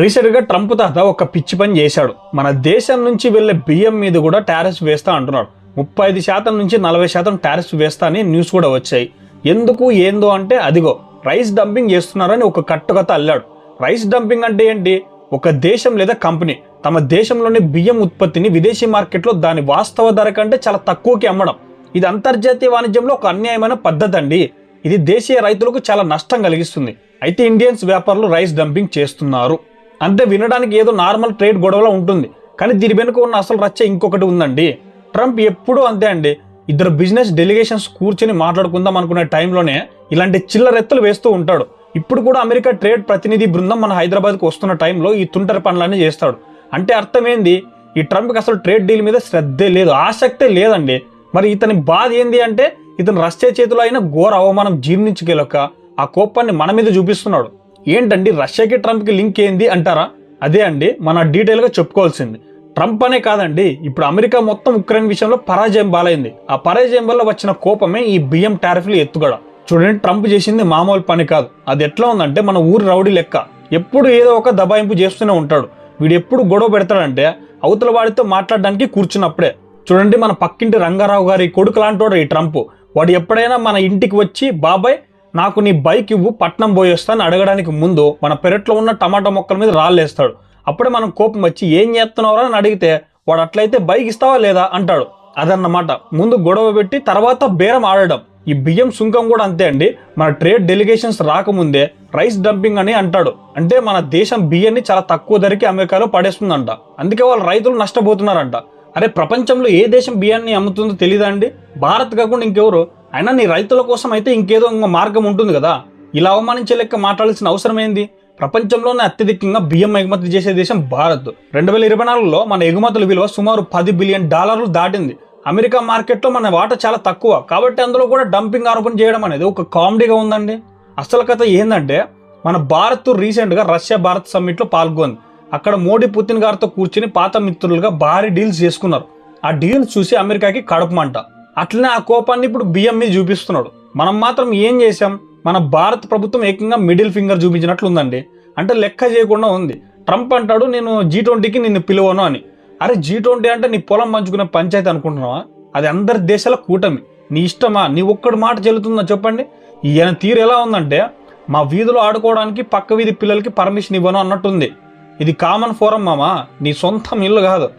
రీసెంట్గా ట్రంప్ తాత ఒక పిచ్చి పని చేశాడు. మన దేశం నుంచి వెళ్ళే బియ్యం మీద కూడా టారెస్ వేస్తా అంటున్నాడు. ముప్పై ఐదు శాతం నుంచి నలభై శాతం టారెస్ వేస్తా అని న్యూస్ కూడా వచ్చాయి. ఎందుకు ఏందో అంటే అదిగో రైస్ డంపింగ్ చేస్తున్నారని ఒక కట్టుకథ అల్లాడు. రైస్ డంపింగ్ అంటే ఏంటి? ఒక దేశం లేదా కంపెనీ తమ దేశంలోని బియ్యం ఉత్పత్తిని విదేశీ మార్కెట్లో దాని వాస్తవ ధర కంటే చాలా తక్కువకి అమ్మడం. ఇది అంతర్జాతీయ వాణిజ్యంలో ఒక అన్యాయమైన పద్ధతి అండి. ఇది దేశీయ రైతులకు చాలా నష్టం కలిగిస్తుంది. అయితే ఇండియన్స్ వ్యాపారులు రైస్ డంపింగ్ చేస్తున్నారు. అంటే వినడానికి ఏదో నార్మల్ ట్రేడ్ గొడవలో ఉంటుంది. కానీ దీని వెనుక ఉన్న అసలు రచ్చ ఇంకొకటి ఉందండి. ట్రంప్ ఎప్పుడూ అంతే అండి. ఇద్దరు బిజినెస్ డెలిగేషన్స్ కూర్చొని మాట్లాడుకుందాం అనుకునే టైంలోనే ఇలాంటి చిల్లరెత్తలు వేస్తూ ఉంటాడు. ఇప్పుడు కూడా అమెరికా ట్రేడ్ ప్రతినిధి బృందం మన హైదరాబాద్కి వస్తున్న టైంలో ఈ తుంటరి పనులన్నీ చేస్తాడు. అంటే అర్థం ఏంది ఈ ట్రంప్కి అసలు ట్రేడ్ డీల్ మీద శ్రద్ధే లేదు ఆసక్తే లేదండి. మరి ఇతని బాధ ఏంది అంటే ఇతను రష్యా చేతిలో అయిన ఘోర అవమానం జీర్ణించుకెళ్ళక ఆ కోపాన్ని మన మీద చూపిస్తున్నాడు. ఏంటండి రష్యాకి ట్రంప్కి లింక్ ఏంది అంటారా? అదే అండి మన డీటెయిల్గా చెప్పుకోవాల్సింది. ట్రంప్ అనే కాదండి ఇప్పుడు అమెరికా మొత్తం ఉక్రెయిన్ విషయంలో పరాజయం బాలైంది ఆ పరాజయం వల్ల వచ్చిన కోపమే ఈ బియ్యం టారిఫ్లు ఎత్తుగడ. చూడండి ట్రంప్ చేసింది మామూలు పని కాదు. అది ఎట్లా ఉందంటే మన ఊరి రౌడీ లెక్క. ఎప్పుడు ఏదో ఒక దబాయింపు చేస్తూనే ఉంటాడు. వీడు ఎప్పుడు గొడవ పెడతాడంటే అవతల వాడితో మాట్లాడడానికి కూర్చున్నప్పుడే. చూడండి మన పక్కింటి రంగారావు గారి కొడుకు లాంటి ఈ ట్రంప్. వాడు ఎప్పుడైనా మన ఇంటికి వచ్చి బాబాయ్ నాకు నీ బైక్ ఇవ్వు పట్నం పోయేస్తాను అడగడానికి ముందు మన పెరట్లో ఉన్న టమాటా మొక్కల మీద రాళ్ళేస్తాడు అప్పుడే మనం కోపం వచ్చి ఏం చేస్తున్నావురా? అని అడిగితే వాడు అట్లయితే బైక్ ఇస్తావా లేదా? అంటాడు. అదన్నమాట. ముందు గొడవ పెట్టి తర్వాత బేరం ఆడడం. ఈ బియ్యం సుంకం కూడా అంతే అండి. మన ట్రేడ్ డెలిగేషన్స్ రాకముందే రైస్ డంపింగ్ అని అంటాడు. అంటే మన దేశం బియ్యాన్ని చాలా తక్కువ ధరకి అమెరికాలో పడేస్తుందంట. అందుకే వాళ్ళు రైతులు నష్టపోతున్నారంట. అరే ప్రపంచంలో ఏ దేశం బియ్యాన్ని అమ్ముతుందో తెలియదా అండి? భారత్ కాకుండా ఇంకెవరు? అయినా నీ రైతుల కోసం అయితే ఇంకేదో ఇంకో మార్గం ఉంటుంది కదా. ఇలా అవమానించే లెక్క మాట్లాడాల్సిన అవసరం ఏంది? ప్రపంచంలోనే అత్యధికంగా బియ్యం ఎగుమతి చేసే దేశం భారత్. రెండు వేల ఇరవై నాలుగులో మన ఎగుమతుల విలువ సుమారు పది బిలియన్ డాలర్లు దాటింది. అమెరికా మార్కెట్లో మన వాటా చాలా తక్కువ. కాబట్టి అందులో కూడా డంపింగ్ ఆరోపణ చేయడం అనేది ఒక కామెడీగా ఉందండి. అసలు కథ ఏంటంటే మన భారత్ రీసెంట్గా రష్యా భారత్ సమ్మిట్లో పాల్గొంది. అక్కడ మోడీ పుతిన్ గారితో కూర్చుని పాత మిత్రులుగా భారీ డీల్స్ చేసుకున్నారు. ఆ డీల్స్ చూసి అమెరికాకి కడపమంట అట్లనే ఆ కోపాన్ని ఇప్పుడు బియ్యం మీద చూపిస్తున్నాడు. మనం మాత్రం ఏం చేశాం? మన భారత ప్రభుత్వం ఏకంగా మిడిల్ ఫింగర్ చూపించినట్లు ఉందండి అంటే లెక్క చేయకుండా ఉంది. ట్రంప్ అంటాడు నేను జీ ట్వంటీకి నిన్ను పిలువను అని. అరే జీ ట్వంటీ అంటే నీ పొలం పంచుకునే పంచాయతీ అనుకుంటున్నావా? అది అందరి దేశాల కూటమి. నీ ఇష్టమా? నీ ఒక్కడి మాట చెల్లుతుందా చెప్పండి? ఈయన తీరు ఎలా ఉందంటే మా వీధిలో ఆడుకోవడానికి పక్క వీధి పిల్లలకి పర్మిషన్ ఇవ్వను అన్నట్టుంది. ఇది కామన్ ఫోరం మామా? నీ సొంతం ఇల్లు కాదు.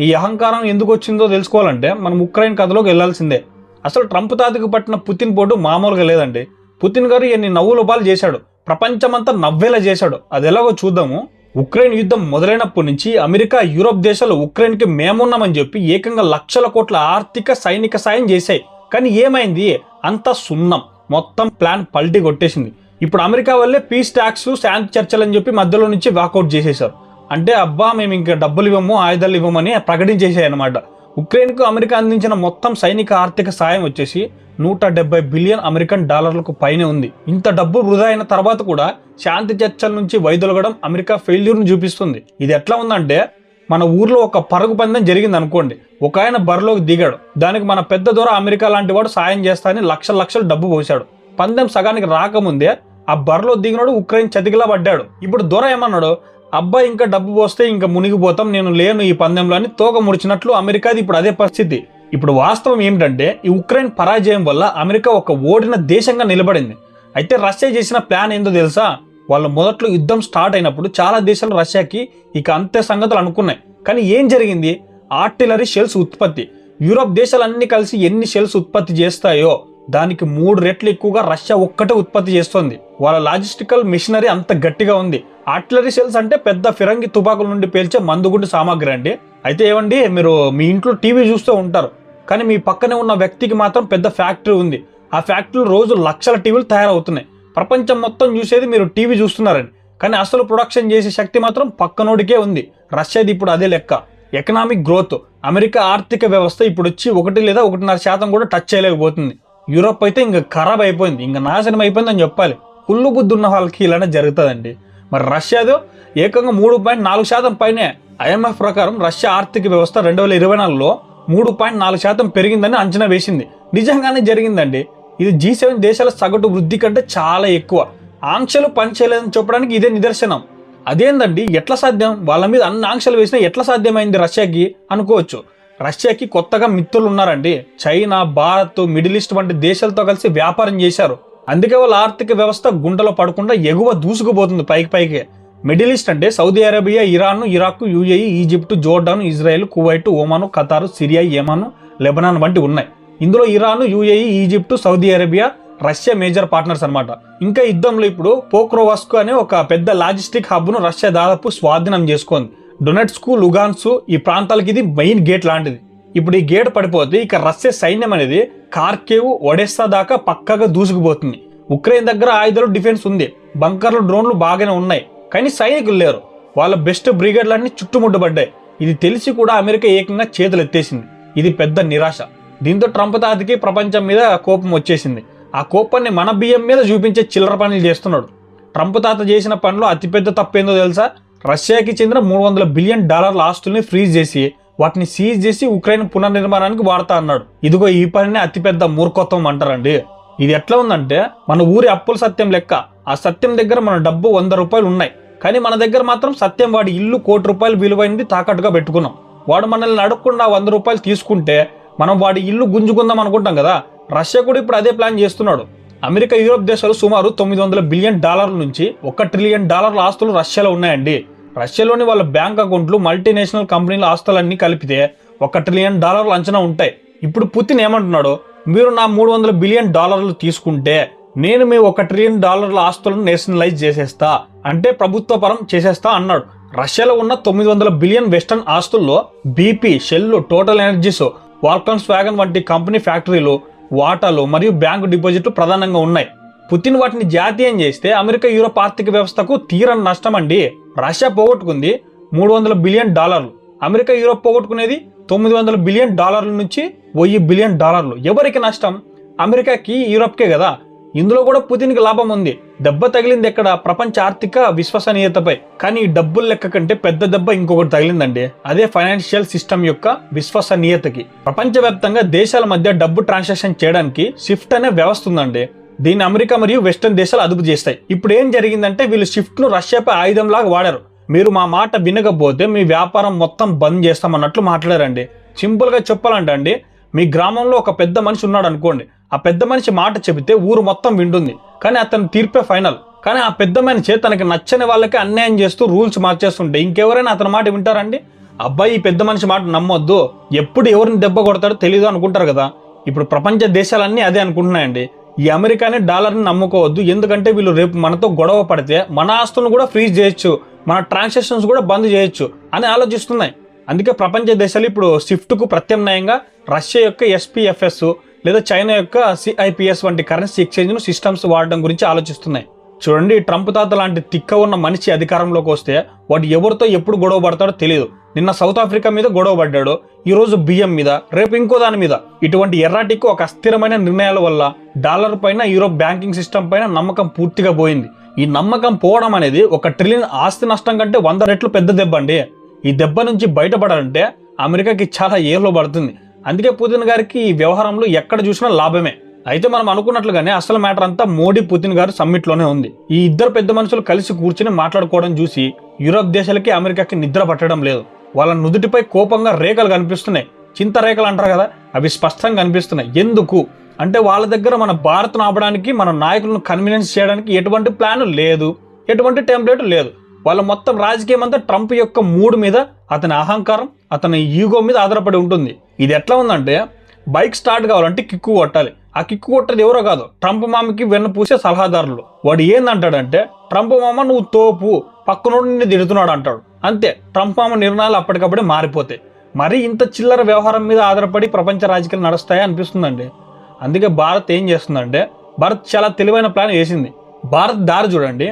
ఈ అహంకారం ఎందుకు వచ్చిందో తెలుసుకోవాలంటే మనం ఉక్రెయిన్ కథలోకి వెళ్ళాల్సిందే. అసలు ట్రంప్ తాతకు పట్టిన పుతిన్ పోటు మామూలుగా లేదండి. పుతిన్ గారు ఎన్ని నవ్వుల పాలు చేశాడు. ప్రపంచమంతా నవ్వేలా చేశాడు. అది ఎలాగో చూద్దాము. ఉక్రెయిన్ యుద్ధం మొదలైనప్పటి నుంచి అమెరికా యూరోప్ దేశాలు ఉక్రెయిన్కి మేమున్నామని చెప్పి ఏకంగా లక్షల కోట్ల ఆర్థిక సైనిక సాయం చేశాయి. కానీ ఏమైంది? అంతా సున్నం. మొత్తం ప్లాన్ పల్టీ కొట్టేసింది. ఇప్పుడు అమెరికా వల్లే పీస్ ట్యాక్స్ శాంతి చర్చలు అని చెప్పి మధ్యలో నుంచి వాకౌట్ చేసేశారు. అంటే అబ్బా మేము ఇంకా డబ్బులు ఇవ్వము ఆయుధాలు ఇవ్వమని ప్రకటించేసాయి అనమాట ఉక్రెయిన్కు అమెరికా అందించిన మొత్తం సైనిక ఆర్థిక సాయం వచ్చేసి నూట డెబ్బై బిలియన్ అమెరికన్ డాలర్లకు పైనే ఉంది. ఇంత డబ్బు వృధా అయిన తర్వాత కూడా శాంతి చర్చల నుంచి వైదొలగడం అమెరికా ఫెయిల్యూర్ను చూపిస్తుంది. ఇది ఎట్లా ఉందంటే మన ఊర్లో ఒక పరుగు పందెం జరిగింది అనుకోండి. ఒక ఆయన బరిలోకి దిగాడు. దానికి మన పెద్ద దొర అమెరికా లాంటి వాడు సాయం చేస్తానని లక్షల లక్షలు డబ్బు పోశాడు. పందెం సగానికి రాకముందే ఆ బరిలో దిగినాడు ఉక్రెయిన్ చతికిలా పడ్డాడు ఇప్పుడు దొర ఏమన్నాడు? అబ్బాయి ఇంకా డబ్బు పోస్తే ఇంకా మునిగిపోతాం నేను లేను ఈ పందెంలో అని తోక ముడిచినట్లు అమెరికాది ఇప్పుడు అదే పరిస్థితి. ఇప్పుడు వాస్తవం ఏమిటంటే ఈ ఉక్రెయిన్ పరాజయం వల్ల అమెరికా ఒక ఓడిన దేశంగా నిలబడింది. అయితే రష్యా చేసిన ప్లాన్ ఏందో తెలుసా? వాళ్ళు మొదట్లో యుద్ధం స్టార్ట్ అయినప్పుడు చాలా దేశాలు రష్యాకి ఇక అంతే సంగతులు అనుకున్నాయి. కానీ ఏం జరిగింది? ఆర్టిలరీ షెల్స్ ఉత్పత్తి. యూరోప్ దేశాలన్నీ కలిసి ఎన్ని షెల్స్ ఉత్పత్తి చేస్తాయో దానికి మూడు రెట్లు ఎక్కువగా రష్యా ఒక్కటే ఉత్పత్తి చేస్తుంది. వాళ్ళ లాజిస్టికల్ మిషనరీ అంత గట్టిగా ఉంది. ఆర్టిలరీ షెల్స్ అంటే పెద్ద ఫిరంగి తుపాకుల నుండి పేల్చే మందుగుండు సామాగ్రి అండి. అయితే ఏమండి మీరు మీ ఇంట్లో టీవీ చూస్తూ ఉంటారు కానీ మీ పక్కనే ఉన్న వ్యక్తికి మాత్రం పెద్ద ఫ్యాక్టరీ ఉంది. ఆ ఫ్యాక్టరీలో రోజు లక్షల టీవీలు తయారవుతున్నాయి. ప్రపంచం మొత్తం చూసేది మీరు టీవీ చూస్తున్నారండి కానీ అసలు ప్రొడక్షన్ చేసే శక్తి మాత్రం పక్కనోడికే ఉంది. రష్యాది ఇప్పుడు అదే లెక్క. Economic growth. అమెరికా ఆర్థిక వ్యవస్థ ఇప్పుడు వచ్చి ఒకటి లేదా ఒకటిన్నర శాతం కూడా టచ్ చేయలేకపోతుంది. యూరోప్ అయితే ఇంకా ఖరాబ్ అయిపోయింది. ఇంకా నాశనం అయిపోయింది అని చెప్పాలి. కుళ్ళు బుద్ధి ఉన్న వాళ్ళకి ఇలానే జరుగుతుందండి. మరి రష్యాదో ఏకంగా మూడు పాయింట్ నాలుగు శాతం పైనే ఐఎంఎఫ్ ప్రకారం రష్యా ఆర్థిక వ్యవస్థ రెండు వేల ఇరవై నాలుగులో మూడు పాయింట్ నాలుగు శాతం పెరిగిందని అంచనా వేసింది. నిజంగానే జరిగిందండి. ఇది జీ సెవెన్ దేశాల సగటు వృద్ధి కంటే చాలా ఎక్కువ. ఆంక్షలు పనిచేయలేదని చెప్పడానికి ఇదే నిదర్శనం. అదేందండి? ఎట్లా సాధ్యం? వాళ్ళ మీద అన్ని ఆంక్షలు వేసినా ఎట్లా సాధ్యమైంది రష్యాకి? అనుకోవచ్చు. రష్యాకి కొత్తగా మిత్రులు ఉన్నారండి. చైనా భారత్ మిడిల్ ఈస్ట్ వంటి దేశాలతో కలిసి వ్యాపారం చేశారు. అందుకే వాళ్ళ ఆర్థిక వ్యవస్థ గుంటలో పడకుండా ఎగువ దూసుకుపోతుంది పైకి పైకి. మిడిల్ ఈస్ట్ అంటే Saudi Arabia Iran Iraq UAE Egypt Jordan Israel Kuwait Oman Qatar Syria Yemen Lebanon వంటి ఉన్నాయి. ఇందులో Iran UAE Egypt Saudi Arabia Russia major partners అనమాట ఇంకా యుద్ధంలో ఇప్పుడు పోక్రోవాస్కు అనే ఒక పెద్ద లాజిస్టిక్ హబ్ను రష్యా దాదాపు స్వాధీనం చేసుకుంది. డొనెట్స్కు లుగాన్సు ఈ ప్రాంతాలకి ఇది మెయిన్ గేట్ లాంటిది. ఇప్పుడు ఈ గేట్ పడిపోతే ఇక రష్యా సైన్యం అనేది కార్కేవ్ ఒడెస్సా దాకా పక్కగా దూసుకుపోతుంది. ఉక్రెయిన్ దగ్గర ఆయుధాలు డిఫెన్స్ ఉంది. బంకర్లు డ్రోన్లు బాగానే ఉన్నాయి. కానీ సైనికులు లేరు. వాళ్ళ బెస్ట్ బ్రిగేడ్లన్నీ చుట్టుముట్టబడ్డాయి. ఇది తెలిసి కూడా అమెరికా ఏకంగా చేతులు ఎత్తేసింది ఇది పెద్ద నిరాశ. దీంతో ట్రంప్ తాతకి ప్రపంచం మీద కోపం వచ్చేసింది. ఆ కోపాన్ని మన బియ్యం మీద చూపించే చిల్లర పనులు చేస్తున్నాడు. ట్రంప్ తాత చేసిన పనిలో అతిపెద్ద తప్పేందో తెలుసా? రష్యాకి చెందిన మూడు వందల బిలియన్ డాలర్ల ఆస్తుల్ని ఫ్రీజ్ చేసి వాటిని సీజ్ చేసి ఉక్రెయిన్ పునర్నిర్మాణానికి వాడతా అన్నాడు. ఇదిగో ఈ పనిని అతిపెద్ద మూర్ఖత్వం అంటారండి. ఇది ఎట్లా ఉందంటే మన ఊరి అప్పుల సత్యం లెక్క. ఆ సత్యం దగ్గర మన డబ్బు వంద రూపాయలు ఉన్నాయి. కానీ మన దగ్గర మాత్రం సత్యం వాడి ఇల్లు కోటి రూపాయలు విలువైనది తాకట్టుగా పెట్టుకున్నాం. వాడు మనల్ని అడగకుండా వంద రూపాయలు తీసుకుంటే మనం వాడి ఇల్లు గుంజుకుందాం అనుకుంటాం కదా. రష్యా కూడా ఇప్పుడు అదే ప్లాన్ చేస్తున్నాడు. అమెరికా యూరోప్ దేశాలు సుమారు తొమ్మిది వందల బిలియన్ డాలర్ల నుంచి ఒక ట్రిలియన్ డాలర్ల ఆస్తులు రష్యాలో ఉన్నాయండి. రష్యాలోని వాళ్ళ బ్యాంక్ అకౌంట్లు మల్టీనేషనల్ కంపెనీల ఆస్తులన్నీ కలిపితే ఒక ట్రిలియన్ డాలర్లు అంచనా ఉంటాయి. ఇప్పుడు పుతిన్ ఏమంటున్నాడు? మీరు నా మూడు వందల బిలియన్ డాలర్లు తీసుకుంటే నేను మీ ఒక ట్రిలియన్ డాలర్ల ఆస్తులను నేషనలైజ్ చేసేస్తా. అంటే ప్రభుత్వ పరం చేసేస్తా అన్నాడు. రష్యాలో ఉన్న తొమ్మిది వందల billion western ఆస్తుల్లో BP Shell Total Energies Volkswagen వంటి కంపెనీ ఫ్యాక్టరీలు వాటాలు మరియు బ్యాంకు డిపాజిట్లు ప్రధానంగా ఉన్నాయి. పుతిన్ వాటిని జాతీయం చేస్తే అమెరికా యూరోప్ ఆర్థిక వ్యవస్థకు తీరని నష్టం అండి రష్యా పోగొట్టుకుంది మూడు వందల బిలియన్ డాలర్లు. అమెరికా యూరోప్ పోగొట్టుకునేది తొమ్మిది వందల బిలియన్ డాలర్ల నుంచి వెయ్యి బిలియన్ డాలర్లు. ఎవరికి నష్టం? అమెరికాకి యూరోప్కే కదా. ఇందులో కూడా పుతిన్కి లాభం ఉంది. దెబ్బ తగిలింది ఎక్కడ? ప్రపంచ ఆర్థిక విశ్వసనీయతపై. కానీ ఈ డబ్బుల లెక్క కంటే పెద్ద దెబ్బ ఇంకొకటి తగిలిందండి. అదే ఫైనాన్షియల్ సిస్టమ్ యొక్క విశ్వసనీయతకి. ప్రపంచవ్యాప్తంగా దేశాల మధ్య డబ్బు ట్రాన్సాక్షన్ చేయడానికి షిఫ్ట్ అనే వ్యవస్థ ఉందండి. దీన్ని అమెరికా మరియు వెస్టర్న్ దేశాలు అదుపు చేస్తాయి. ఇప్పుడు ఏం జరిగిందంటే వీళ్ళు షిఫ్ట్ను రష్యాపై ఆయుధంలాగా వాడారు. మీరు మా మాట వినకపోతే మీ వ్యాపారం మొత్తం బంద్ చేస్తామన్నట్లు మాట్లాడారండి. సింపుల్గా చెప్పాలంటే అండి మీ గ్రామంలో ఒక పెద్ద మనిషి ఉన్నాడు అనుకోండి. ఆ పెద్ద మనిషి మాట చెబితే ఊరు మొత్తం వింటుంది. కానీ అతను తీర్పే ఫైనల్. కానీ ఆ పెద్ద మనిషి తనకి నచ్చని వాళ్ళకి అన్యాయం చేస్తూ రూల్స్ మార్చేస్తుంటే ఇంకెవరైనా అతని మాట వింటారండి? అబ్బాయి ఈ పెద్ద మనిషి మాట నమ్మొద్దు. ఎప్పుడు ఎవరిని దెబ్బ కొడతాడో తెలియదు అనుకుంటారు కదా. ఇప్పుడు ప్రపంచ దేశాలన్నీ అదే అనుకుంటున్నాయండి. ఈ అమెరికాని డాలర్ని నమ్ముకోవద్దు. ఎందుకంటే వీళ్ళు రేపు మనతో గొడవ పడితే మన ఆస్తులను కూడా ఫ్రీజ్ చేయొచ్చు. మన ట్రాన్సాక్షన్స్ కూడా బంద్ చేయొచ్చు అని ఆలోచిస్తున్నాయి. అందుకే ప్రపంచ దేశాలు ఇప్పుడు స్విఫ్ట్కు ప్రత్యామ్నాయంగా రష్యా యొక్క ఎస్పీఎఫ్ఎస్ లేదా చైనా యొక్క సిఐపిఎస్ వంటి కరెన్సీ ఎక్స్చేంజ్ను సిస్టమ్స్ వాడడం గురించి ఆలోచిస్తున్నాయి. చూడండి ట్రంప్ తాత లాంటి తిక్క ఉన్న మనిషి అధికారంలోకి వస్తే వాడు ఎవరితో ఎప్పుడు గొడవ పడతాడో తెలియదు నిన్న సౌత్ ఆఫ్రికా మీద గొడవ పడ్డాడు. ఈరోజు బియ్యం మీద రేపు ఇంకో దాని మీద. ఇటువంటి ఎర్రాటిక్ ఒక అస్థిరమైన నిర్ణయాల వల్ల డాలర్ పైన యూరోప్ బ్యాంకింగ్ సిస్టమ్ పైన నమ్మకం పూర్తిగా పోయింది. ఈ నమ్మకం పోవడం అనేది ఒక ట్రిలియన్ ఆస్తి నష్టం కంటే వంద రెట్లు పెద్ద దెబ్బ అండి. ఈ దెబ్బ నుంచి బయటపడాలంటే అమెరికాకి చాలా ఏర్లో పడుతుంది. అందుకే పుతిన్ గారికి ఈ వ్యవహారంలో ఎక్కడ చూసినా లాభమే. అయితే మనం అనుకున్నట్లుగానే అసలు మ్యాటర్ అంతా మోడీ పుతిన్ గారు సమ్మిట్లోనే ఉంది. ఈ ఇద్దరు పెద్ద మనుషులు కలిసి కూర్చుని మాట్లాడుకోవడం చూసి యూరోప్ దేశాలకి అమెరికాకి నిద్ర పట్టడం లేదు. వాళ్ళ నుదుటిపై కోపంగా రేఖలు కనిపిస్తున్నాయి. చింత రేఖలు అంటారు కదా అవి స్పష్టంగా కనిపిస్తున్నాయి. ఎందుకు? అంటే వాళ్ళ దగ్గర మన భారత్ను ఆపడానికి మన నాయకులను కన్వీనియన్స్ చేయడానికి ఎటువంటి ప్లాన్ లేదు. ఎటువంటి టెంప్లెట్ లేదు. వాళ్ళ మొత్తం రాజకీయం అంతా ట్రంప్ యొక్క మూడు మీద అతని అహంకారం అతని ఈగో మీద ఆధారపడి ఉంటుంది. ఇది ఎట్లా ఉందంటే బైక్ స్టార్ట్ కావాలంటే కిక్కు కొట్టాలి. ఆ కిక్కు కొట్టేది ఎవరో కాదు ట్రంప్ మామకి వెన్న పూసే సలహాదారులు. వాడు ఏందంటాడంటే ట్రంప్ మామ నువ్వు తోపు. పక్కనోడు నిన్ను తిడుతున్నాడు అంటాడు. అంతే ట్రంప్ ఆమె నిర్ణయాలు అప్పటికప్పుడే మారిపోతాయి. మరి ఇంత చిల్లర వ్యవహారం మీద ఆధారపడి ప్రపంచ రాజకీయాలు నడుస్తాయి అనిపిస్తుందండి. అందుకే భారత్ ఏం చేస్తుందంటే భారత్ చాలా తెలివైన ప్లాన్ వేసింది. భారత్ దారి చూడండి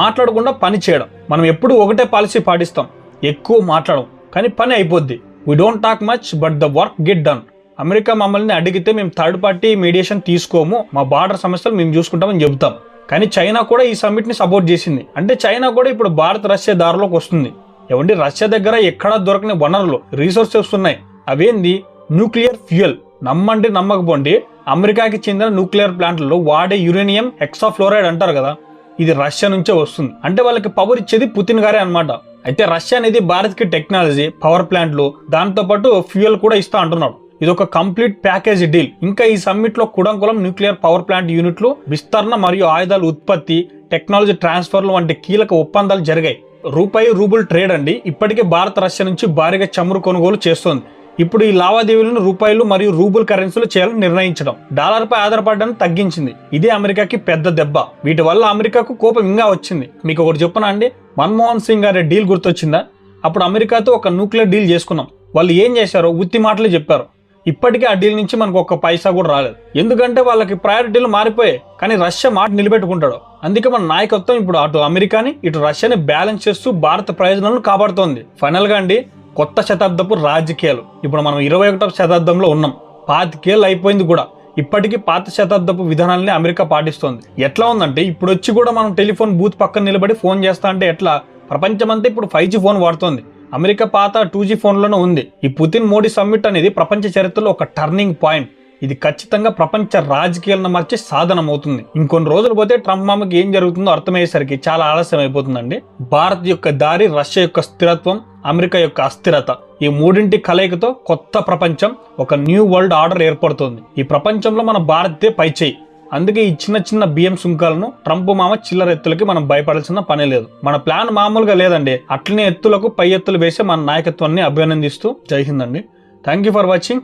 మాట్లాడకుండా పని చేయడం. మనం ఎప్పుడు ఒకటే పాలసీ పాటిస్తాం ఎక్కువ మాట్లాడం కానీ పని అయిపోద్ది. We don't talk much but the work get done America మమ్మల్ని అడిగితే మేము థర్డ్ పార్టీ మీడియేషన్ తీసుకోము మా బార్డర్ సమస్యలు మేము చూసుకుంటామని చెబుతాం. కానీ చైనా కూడా ఈ సమ్మిట్ని సపోర్ట్ చేసింది. అంటే చైనా కూడా ఇప్పుడు భారత్ రష్యా దారిలోకి వస్తుంది. ఏమండి? రష్యా దగ్గర ఎక్కడా దొరకని వనరులు రీసోర్సెస్ ఉన్నాయి అవేంది? న్యూక్లియర్ ఫ్యూయల్ నమ్మండి నమ్మకపోండి. అమెరికాకి చెందిన న్యూక్లియర్ ప్లాంట్లలో వాడే యురేనియం హెక్సాఫ్లోరైడ్ అంటారు కదా. ఇది రష్యా నుంచే వస్తుంది. అంటే వాళ్ళకి పవర్ ఇచ్చేది పుతిన్ గారే అన్నమాట. అయితే రష్యా అనేది భారత్కి టెక్నాలజీ పవర్ ప్లాంట్లు దాంతో పాటు ఫ్యూయల్ కూడా ఇస్తా అంటున్నాడు. ఇది ఒక కంప్లీట్ ప్యాకేజ్ డీల్. ఇంకా ఈ సమ్మిట్లో కుడంకులం న్యూక్లియర్ పవర్ ప్లాంట్ యూనిట్లు విస్తరణ మరియు ఆయుధాల ఉత్పత్తి టెక్నాలజీ ట్రాన్స్ఫర్లు వంటి కీలక ఒప్పందాలు జరిగాయి. రూపాయి రూబుల్ ట్రేడ్ అండి. ఇప్పటికే భారత్ రష్యా నుంచి భారీగా చమురు కొనుగోలు చేస్తోంది. ఇప్పుడు ఈ లావాదేవీలను రూపాయలు మరియు రూబుల్ కరెన్సీలు చేయాలని నిర్ణయించడం డాలర్ పై తగ్గించింది. ఇదే అమెరికాకి పెద్ద దెబ్బ. వీటి వల్ల అమెరికాకు కోపం ఇంకా వచ్చింది. మీకు ఒకటి చెప్పనా అండి? మన్మోహన్ సింగ్ గారి డీల్ గుర్తొచ్చిందా? అప్పుడు అమెరికాతో ఒక న్యూక్లియర్ డీల్ చేసుకున్నాం. వాళ్ళు ఏం చేశారో ఉత్తి మాటలు చెప్పారు. ఇప్పటికీ ఆ డీల్ నుంచి మనకు ఒక్క పైసా కూడా రాలేదు. ఎందుకంటే వాళ్ళకి ప్రయారిటీలు మారిపోయాయి. కానీ రష్యా మాట నిలబెట్టుకుంటాడు. అందుకే మన నాయకత్వం ఇప్పుడు అటు అమెరికాని ఇటు రష్యాని బ్యాలెన్స్ చేస్తూ భారత ప్రయోజనాలను కాపాడుతోంది. ఫైనల్గా అండి కొత్త శతాబ్దపు రాజకీయాలు. ఇప్పుడు మనం ఇరవై ఒకటవ శతాబ్దంలో ఉన్నాం. పాతికేళ్ళు అయిపోయింది కూడా. ఇప్పటికీ పాత శతాబ్దపు విధానాలని అమెరికా పాటిస్తోంది. ఎట్లా ఉందంటే ఇప్పుడు వచ్చి కూడా మనం టెలిఫోన్ బూత్ పక్కన నిలబడి ఫోన్ చేస్తా అంటే ఎట్లా? ప్రపంచమంతా ఇప్పుడు ఫైవ్ జీ ఫోన్ వాడుతోంది. అమెరికా పాత టూ జీ ఫోన్లోనే ఉంది. ఈ పుతిన్ మోడీ సమ్మిట్ అనేది ప్రపంచ చరిత్రలో ఒక టర్నింగ్ పాయింట్. ఇది ఖచ్చితంగా ప్రపంచ రాజకీయాలను మార్చే సాధనం అవుతుంది ఇంకొన్ని రోజులు పోతే ట్రంప్ మామకి ఏం జరుగుతుందో అర్థమయ్యేసరికి చాలా ఆలస్యం అయిపోతుందండి భారత్ యొక్క దారి రష్యా యొక్క స్థిరత్వం అమెరికా యొక్క అస్థిరత. ఈ మూడింటి కలయికతో కొత్త ప్రపంచం ఒక న్యూ వరల్డ్ ఆర్డర్ ఏర్పడుతోంది. ఈ ప్రపంచంలో మన భారతే పైచేయి. అందుకే ఈ చిన్న చిన్న బియ్యం సుంకాలను ట్రంప్ మామ చిల్లర ఎత్తులకి మనం భయపడాల్సిన పని లేదు. మన ప్లాన్ మామూలుగా లేదండి. అట్లనే ఎత్తులకు పై ఎత్తులు వేసి మన నాయకత్వాన్ని అభినందిస్తూ జై హింద్ అండి థ్యాంక్ యూ ఫర్ వాచింగ్